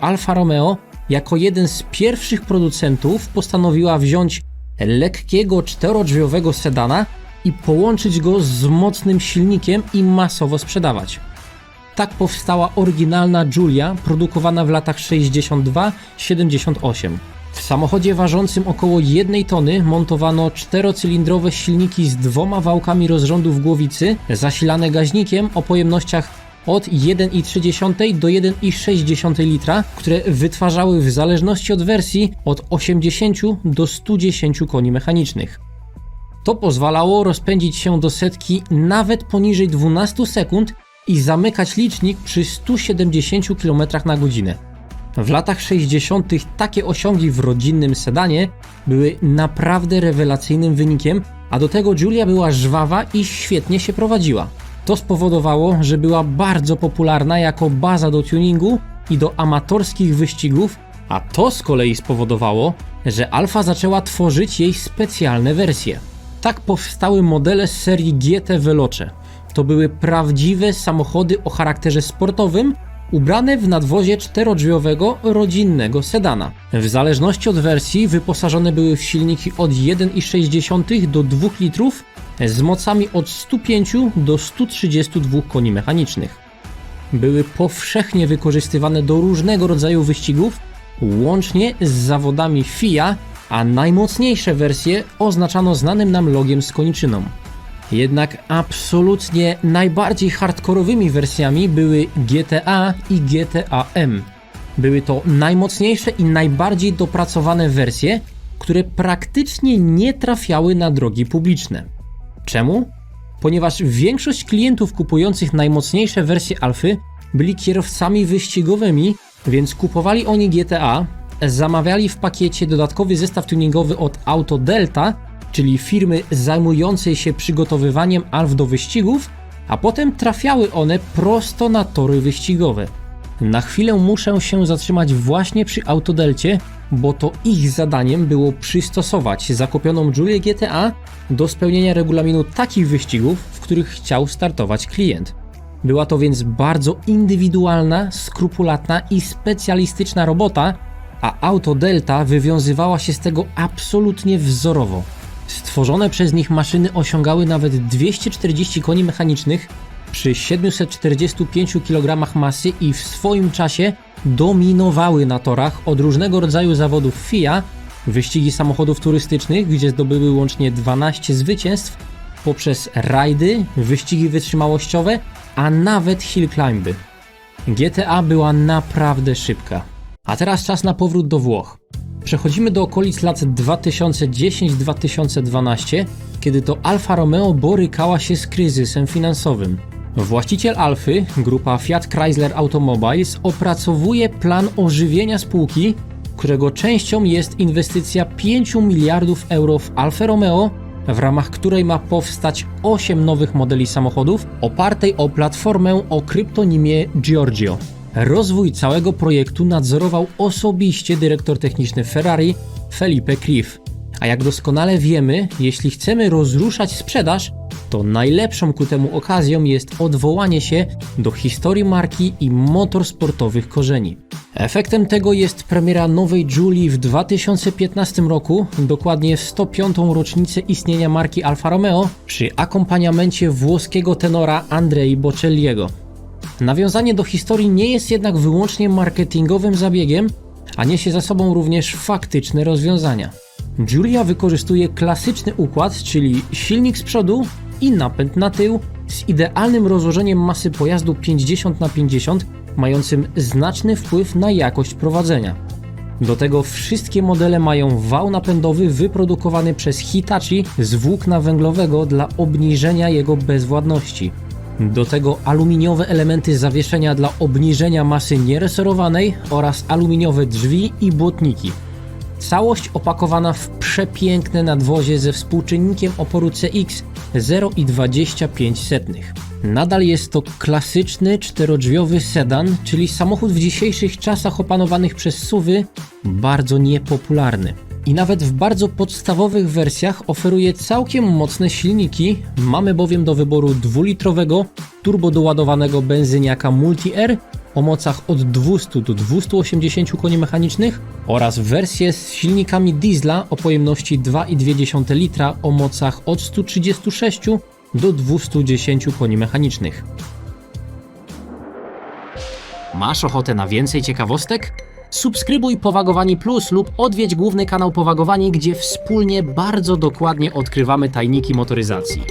Alfa Romeo jako jeden z pierwszych producentów postanowiła wziąć lekkiego czterodrzwiowego sedana i połączyć go z mocnym silnikiem i masowo sprzedawać. Tak powstała oryginalna Giulia, produkowana w latach 62-78. W samochodzie ważącym około 1 tony montowano czterocylindrowe silniki z dwoma wałkami rozrządów głowicy, zasilane gaźnikiem o pojemnościach od 1,3 do 1,6 litra, które wytwarzały w zależności od wersji od 80 do 110 koni mechanicznych. To pozwalało rozpędzić się do setki nawet poniżej 12 sekund i zamykać licznik przy 170 km na godzinę. W latach 60. takie osiągi w rodzinnym sedanie były naprawdę rewelacyjnym wynikiem, a do tego Julia była żwawa i świetnie się prowadziła. To spowodowało, że była bardzo popularna jako baza do tuningu i do amatorskich wyścigów, a to z kolei spowodowało, że Alfa zaczęła tworzyć jej specjalne wersje. Tak powstały modele z serii GT Veloce. To były prawdziwe samochody o charakterze sportowym, ubrane w nadwozie czterodrzwiowego rodzinnego sedana. W zależności od wersji wyposażone były w silniki od 1,6 do 2 litrów z mocami od 105 do 132 koni mechanicznych. Były powszechnie wykorzystywane do różnego rodzaju wyścigów, łącznie z zawodami FIA, a najmocniejsze wersje oznaczano znanym nam logiem z koniczyną. Jednak absolutnie najbardziej hardkorowymi wersjami były GTA i GTA M. Były to najmocniejsze i najbardziej dopracowane wersje, które praktycznie nie trafiały na drogi publiczne. Czemu? Ponieważ większość klientów kupujących najmocniejsze wersje Alfy byli kierowcami wyścigowymi, więc kupowali oni GTA, zamawiali w pakiecie dodatkowy zestaw tuningowy od Auto Delta, czyli firmy zajmującej się przygotowywaniem Alf do wyścigów, a potem trafiały one prosto na tory wyścigowe. Na chwilę muszę się zatrzymać właśnie przy Autodelcie, bo to ich zadaniem było przystosować zakupioną Julię GTA do spełnienia regulaminu takich wyścigów, w których chciał startować klient. Była to więc bardzo indywidualna, skrupulatna i specjalistyczna robota, a Auto Delta wywiązywała się z tego absolutnie wzorowo. Stworzone przez nich maszyny osiągały nawet 240 koni mechanicznych przy 745 kg masy i w swoim czasie dominowały na torach od różnego rodzaju zawodów FIA, wyścigi samochodów turystycznych, gdzie zdobyły łącznie 12 zwycięstw, poprzez rajdy, wyścigi wytrzymałościowe, a nawet hill climby. GTA była naprawdę szybka. A teraz czas na powrót do Włoch. Przechodzimy do okolic lat 2010-2012, kiedy to Alfa Romeo borykała się z kryzysem finansowym. Właściciel Alfy, grupa Fiat Chrysler Automobiles, opracowuje plan ożywienia spółki, którego częścią jest inwestycja 5 miliardów euro w Alfa Romeo, w ramach której ma powstać 8 nowych modeli samochodów opartej o platformę o kryptonimie Giorgio. Rozwój całego projektu nadzorował osobiście dyrektor techniczny Ferrari Felipe Cliff. A jak doskonale wiemy, jeśli chcemy rozruszać sprzedaż, to najlepszą ku temu okazją jest odwołanie się do historii marki i motorsportowych korzeni. Efektem tego jest premiera nowej Julii w 2015 roku, dokładnie w 105. rocznicę istnienia marki Alfa Romeo, przy akompaniamencie włoskiego tenora Andrei Bocelliego. Nawiązanie do historii nie jest jednak wyłącznie marketingowym zabiegiem, a niesie za sobą również faktyczne rozwiązania. Giulia wykorzystuje klasyczny układ, czyli silnik z przodu i napęd na tył z idealnym rozłożeniem masy pojazdu 50 na 50, mającym znaczny wpływ na jakość prowadzenia. Do tego wszystkie modele mają wał napędowy wyprodukowany przez Hitachi z włókna węglowego dla obniżenia jego bezwładności. Do tego aluminiowe elementy zawieszenia dla obniżenia masy nieresorowanej oraz aluminiowe drzwi i błotniki. Całość opakowana w przepiękne nadwozie ze współczynnikiem oporu CX 0,25. Nadal jest to klasyczny czterodrzwiowy sedan, czyli samochód w dzisiejszych czasach opanowanych przez suwy bardzo niepopularny. I nawet w bardzo podstawowych wersjach oferuje całkiem mocne silniki. Mamy bowiem do wyboru dwulitrowego, turbodoładowanego benzyniaka Multi-Air o mocach od 200 do 280 koni mechanicznych oraz wersję z silnikami diesla o pojemności 2,2 litra o mocach od 136 do 210 koni mechanicznych. Masz ochotę na więcej ciekawostek? Subskrybuj Powagowani Plus lub odwiedź główny kanał Powagowani, gdzie wspólnie bardzo dokładnie odkrywamy tajniki motoryzacji.